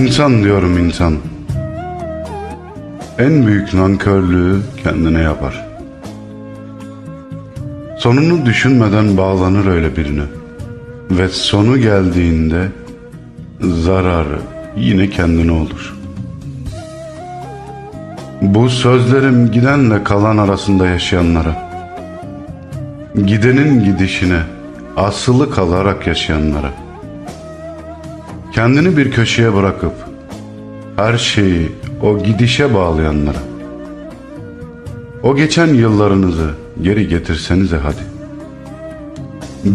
İnsan diyorum insan. En büyük nankörlüğü kendine yapar. Sonunu düşünmeden bağlanır öyle birine. Ve sonu geldiğinde zararı yine kendine olur. Bu sözlerim gidenle kalan arasında yaşayanlara, gidenin gidişine asılı kalarak yaşayanlara, kendini bir köşeye bırakıp her şeyi o gidişe bağlayanlara, o geçen yıllarınızı geri getirsenize hadi.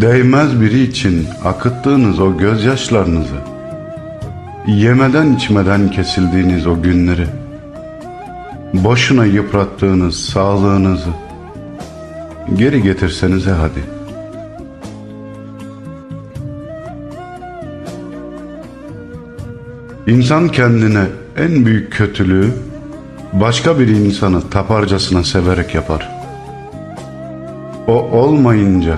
Değmez biri için akıttığınız o gözyaşlarınızı, yemeden içmeden kesildiğiniz o günleri, boşuna yıprattığınız sağlığınızı geri getirsenize hadi. İnsan kendine en büyük kötülüğü başka bir insanı taparcasına severek yapar. O olmayınca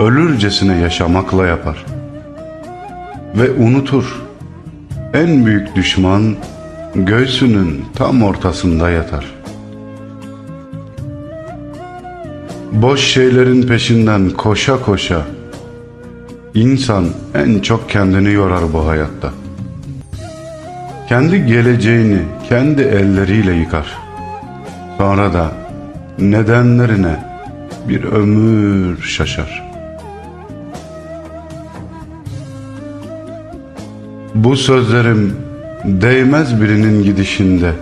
ölürcesine yaşamakla yapar. Ve unutur. En büyük düşman göğsünün tam ortasında yatar. Boş şeylerin peşinden koşa koşa insan en çok kendini yorar bu hayatta. Kendi geleceğini kendi elleriyle yıkar. Sonra da nedenlerine bir ömür şaşar. Bu sözlerim değmez birinin gidişinde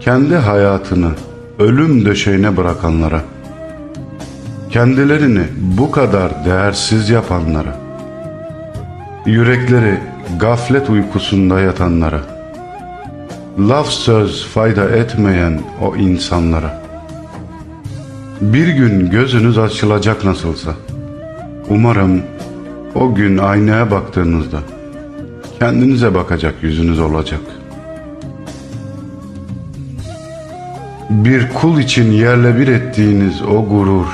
kendi hayatını ölüm döşeğine bırakanlara, kendilerini bu kadar değersiz yapanlara, yürekleri gaflet uykusunda yatanlara, laf söz fayda etmeyen o insanlara, bir gün gözünüz açılacak nasılsa, umarım o gün aynaya baktığınızda, kendinize bakacak yüzünüz olacak. Bir kul için yerle bir ettiğiniz o gurur,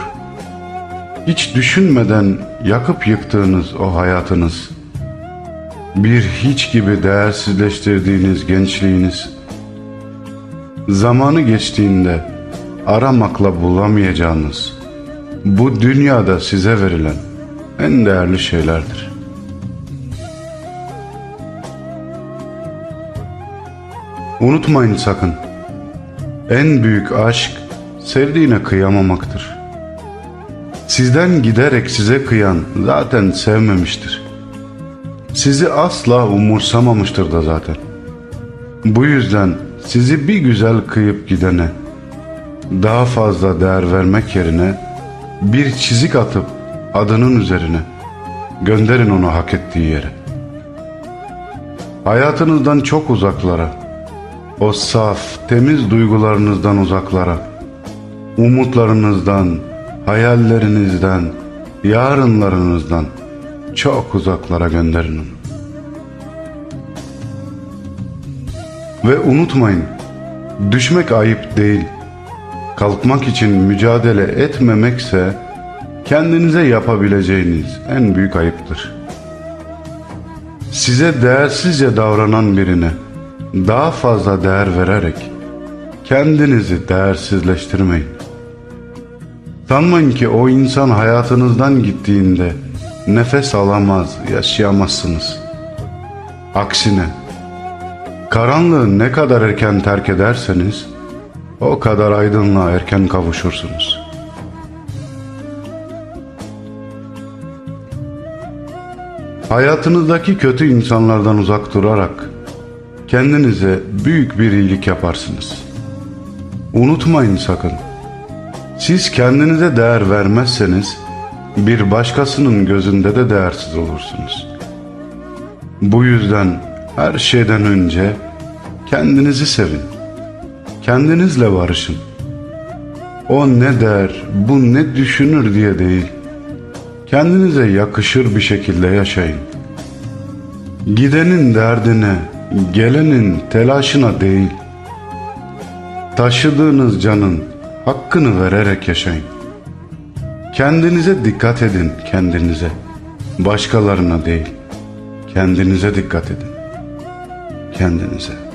hiç düşünmeden yakıp yıktığınız o hayatınız, bir hiç gibi değersizleştirdiğiniz gençliğiniz, zamanı geçtiğinde aramakla bulamayacağınız, bu dünyada size verilen en değerli şeylerdir. Unutmayın sakın. En büyük aşk sevdiğine kıyamamaktır. Sizden giderek size kıyan zaten sevmemiştir. Sizi asla umursamamıştır da zaten. Bu yüzden sizi bir güzel kıyıp gidene daha fazla değer vermek yerine bir çizik atıp adının üzerine gönderin onu hak ettiği yere. Hayatınızdan çok uzaklara, o saf, temiz duygularınızdan uzaklara, umutlarınızdan, hayallerinizden, yarınlarınızdan çok uzaklara gönderin. Ve unutmayın, düşmek ayıp değil. Kalkmak için mücadele etmemekse kendinize yapabileceğiniz en büyük ayıptır. Size değersizce davranan birine daha fazla değer vererek kendinizi değersizleştirmeyin. Sanmayın ki o insan hayatınızdan gittiğinde nefes alamaz, yaşayamazsınız. Aksine karanlığı ne kadar erken terk ederseniz o kadar aydınlığa erken kavuşursunuz. Hayatınızdaki kötü insanlardan uzak durarak kendinize büyük bir iyilik yaparsınız. Unutmayın sakın. Siz kendinize değer vermezseniz bir başkasının gözünde de değersiz olursunuz. Bu yüzden her şeyden önce kendinizi sevin. Kendinizle barışın. O ne der, bu ne düşünür diye değil. Kendinize yakışır bir şekilde yaşayın. Gidenin derdine, gelenin telaşına değil. Taşıdığınız canın hakkını vererek yaşayın. Kendinize dikkat edin kendinize. Başkalarına değil. Kendinize dikkat edin. kendinize.